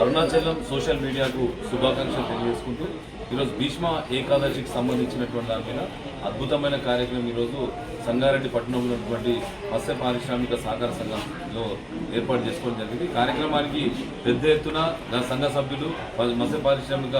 Arunachalam social మీడియాకు శుభాకాంక్షలు తెలియజేసుకుంటూ ఈరోజు భీష్మ ఏకాదశికి సంబంధించినటువంటి దాని మీద అద్భుతమైన కార్యక్రమం ఈరోజు సంగారెడ్డి పట్టణంలో ఉన్నటువంటి మత్స్య పారిశ్రామిక సహకార సంఘంలో ఏర్పాటు చేసుకోవడం జరిగింది. కార్యక్రమానికి పెద్ద ఎత్తున సంఘ సభ్యులు ప- మత్స్య పారిశ్రామిక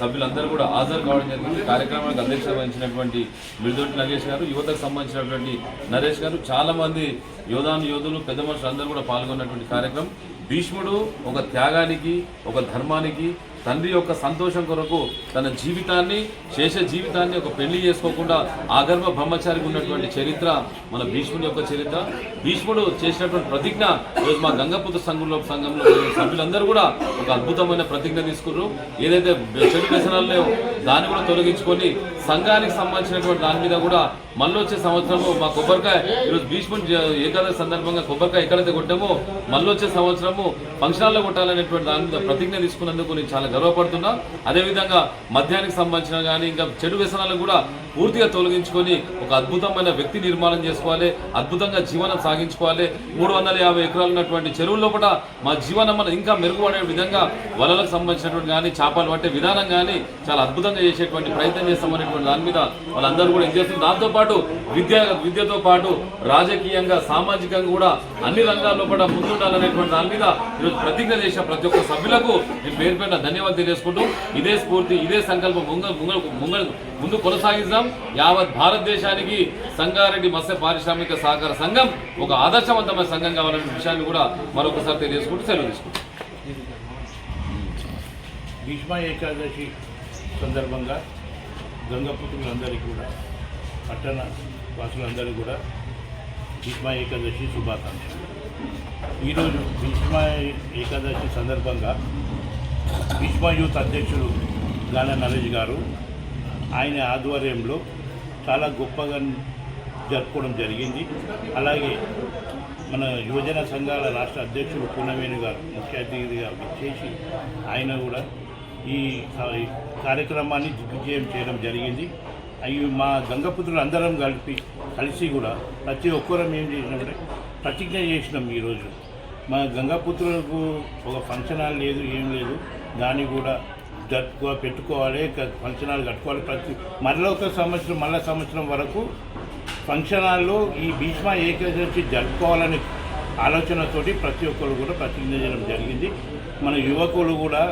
సభ్యులందరూ కూడా హాజరు కావడం జరిగింది. కార్యక్రమానికి అధ్యక్షత వహించినటువంటి మిడిదొట్టి నగేష్ గారు యువతకు సంబంధించినటువంటి నరేష్ గారు చాలామంది యోధాను యోధులు పెద్ద మనుషులు అందరూ కూడా పాల్గొన్నటువంటి కార్యక్రమం. భీష్ముడు ఒక త్యాగానికి ఒక ధర్మానికి తండ్రి యొక్క సంతోషం కొరకు తన జీవితాన్ని శేష జీవితాన్ని ఒక పెళ్ళి చేసుకోకుండా ఆగర్భ బ్రహ్మచారికి ఉన్నటువంటి చరిత్ర మన భీష్ముడి యొక్క చరిత్ర. భీష్ముడు చేసినటువంటి ప్రతిజ్ఞ ఈరోజు మా గంగపుత్ర సంఘంలో సంఘంలో సభ్యులందరూ కూడా ఒక అద్భుతమైన ప్రతిజ్ఞ తీసుకున్నారు. ఏదైతే చెడు వ్యసనాలు దాన్ని కూడా తొలగించుకొని సంఘానికి సంబంధించినటువంటి దాని మీద కూడా మళ్ళీ వచ్చే సంవత్సరము మా కొబ్బరికాయ ఈరోజు భీష్ముడి ఏకాదశి సందర్భంగా కొబ్బరికాయ ఎక్కడైతే కొట్టామో మళ్ళీ వచ్చే సంవత్సరము ఫంక్షన్లో కొట్టాలనేటువంటి దాని మీద ప్రతిజ్ఞ తీసుకున్నందుకు నేను చాలా గర్వపడుతున్నా. అదేవిధంగా మద్యానికి సంబంధించిన కానీ ఇంకా చెడు వ్యసనాలను కూడా పూర్తిగా తొలగించుకొని ఒక అద్భుతమైన వ్యక్తి నిర్మాణం చేసుకోవాలి అద్భుతంగా జీవనం సాగించుకోవాలి. మూడు వందల యాభై ఎకరాలు ఉన్నటువంటి చెరువుల్లో కూడా మా జీవనం ఇంకా మెరుగుపడే విధంగా వలలకు సంబంధించినటువంటి కానీ చేపలు పట్టే విధానం కానీ చాలా అద్భుతంగా చేసేటువంటి ప్రయత్నం అనేటువంటి దాని మీద వాళ్ళందరూ కూడా ఏం చేస్తున్నారు? దాంతోపాటు విద్య విద్యతో పాటు రాజకీయంగా సామాజికంగా కూడా అన్ని రంగాల్లో కూడా ముందుండాలనేటువంటి దాని మీద ఈరోజు ప్రతిజ్ఞ చేసిన ప్రతి ఒక్క సభ్యులకు నేను పేరు పేరున ధన్యవాదాలు తెలియజేసుకుంటూ ఇదే స్ఫూర్తి ఇదే సంకల్పం ముంగ ముంగ ముంగ ముందు కొనసాగిద్దాం. యావత్ భారతదేశానికి సంగారెడ్డి మత్స్య పారిశ్రామిక సహకార సంఘం ఒక ఆదర్శవంతమైన సంఘం కావాలనే విషయాన్ని కూడా మరొకసారి తెలియజేసుకుంటూ సెలవు తీసుకుంటాం. భీష్మ ఏకాదశి సందర్భంగా గంగపుత్రులందరికీ కూడా పట్టణ వాసులందరికీ కూడా భీష్మ ఏకాదశి శుభాకాంక్షలు. ఈరోజు భీష్మ ఏకాదశి సందర్భంగా భీష్మ యూత్ అధ్యక్షుడు గాన నరేష్ గారు ఆయన ఆధ్వర్యంలో చాలా గొప్పగా జరుపుకోవడం జరిగింది. అలాగే మన యువజన సంఘాల రాష్ట్ర అధ్యక్షుడు పూర్ణవేణి గారు ముఖ్య అతిథిగా విచ్చేసి ఆయన కూడా ఈ కార్యక్రమాన్ని దిగ్విజయం చేయడం జరిగింది. అవి మా గంగపుత్రులు అందరం కలిపి కలిసి కూడా ప్రతి ఒక్కరం ఏం చేసినామంటే ప్రతిజ్ఞ చేసినాం ఈరోజు. మా గంగాపుత్రులకు ఒక ఫంక్షన్ హాల్ లేదు ఏం లేదు. దాన్ని కూడా జరుపుకో పెట్టుకోవాలి ఫంక్షన్ హాల్ కట్టుకోవాలి. ప్రతి మరలా ఒక సంవత్సరం మరల సంవత్సరం వరకు ఫంక్షన్ హాల్లో ఈ భీష్మ ఏకాదశి జరుపుకోవాలని ఆలోచనతోటి ప్రతి ఒక్కరు కూడా ప్రతిజ్ఞ చేయడం జరిగింది. మన యువకులు కూడా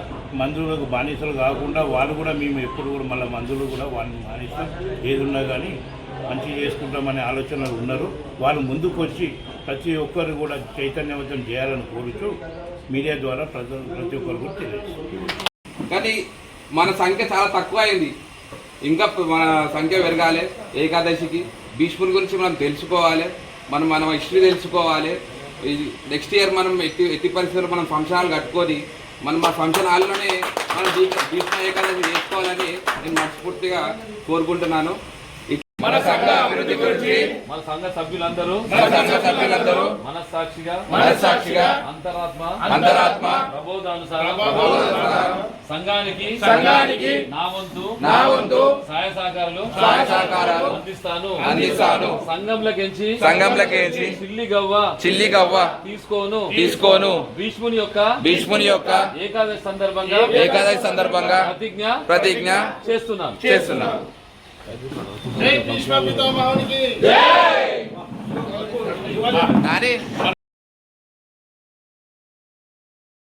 మందులకు బానిసలు కాకుండా వాళ్ళు కూడా మేము ఎప్పుడు కూడా మళ్ళీ మందులు కూడా వాళ్ళని మానిస్తాం. ఏది ఉన్నా కానీ మంచి చేసుకుంటామనే ఆలోచనలు ఉన్నారు. వాళ్ళు ముందుకు వచ్చి ప్రతి ఒక్కరు కూడా చైతన్యవంతం చేయాలని కోరుతూ మీడియా ద్వారా ప్రజలు ప్రతి ఒక్కరు కూడా తెలియజేస్తారు కానీ మన సంఖ్య చాలా తక్కువ అయింది ఇంకా మన సంఖ్య పెరగాలి. ఏకాదశికి భీష్ముని గురించి మనం తెలుసుకోవాలి. మనం మన హిస్టరీ తెలుసుకోవాలి. నెక్స్ట్ ఇయర్ మనం ఎట్టి ఎట్టి పరిస్థితుల్లో మనం ఫంక్షన్ హాల్ కట్టుకొని మనం మా ఫంక్షన్ హాల్లోనే మనం భీ- భీష్మ ఏకాదశి చేసుకోవాలని నేను మనస్ఫూర్తిగా కోరుకుంటున్నాను. మన సంఘ అభివృద్ధి గురించి మన సంఘ సభ్యులందరూ మన సంఘ సభ్యులందరూ మనస్సాక్షిగా మనస్సాక్షిగా అంతరాత్మ అంతరాత్మ ప్రబోధానుసారం ప్రబోధానుసారం సంఘానికి సంఘానికి నా వంతు నా వంతు సహాయ సహకారాలు సహాయ సహకారాలు అందిస్తాను అందిస్తాను. సంఘంలోకించి సంఘంలోకించి చిల్లి గవ్వ చిల్లి గవ్వ తీసుకోను. తీసుకోను. భీష్ముని యొక్క భీష్ముని యొక్క ఏకాదశి సందర్భంగా ఏకాదశి సందర్భంగా ప్రతిజ్ఞ ప్రతిజ్ఞ చేస్తున్నాను. చేస్తున్నా భీష్మ పితామహునికి కానీ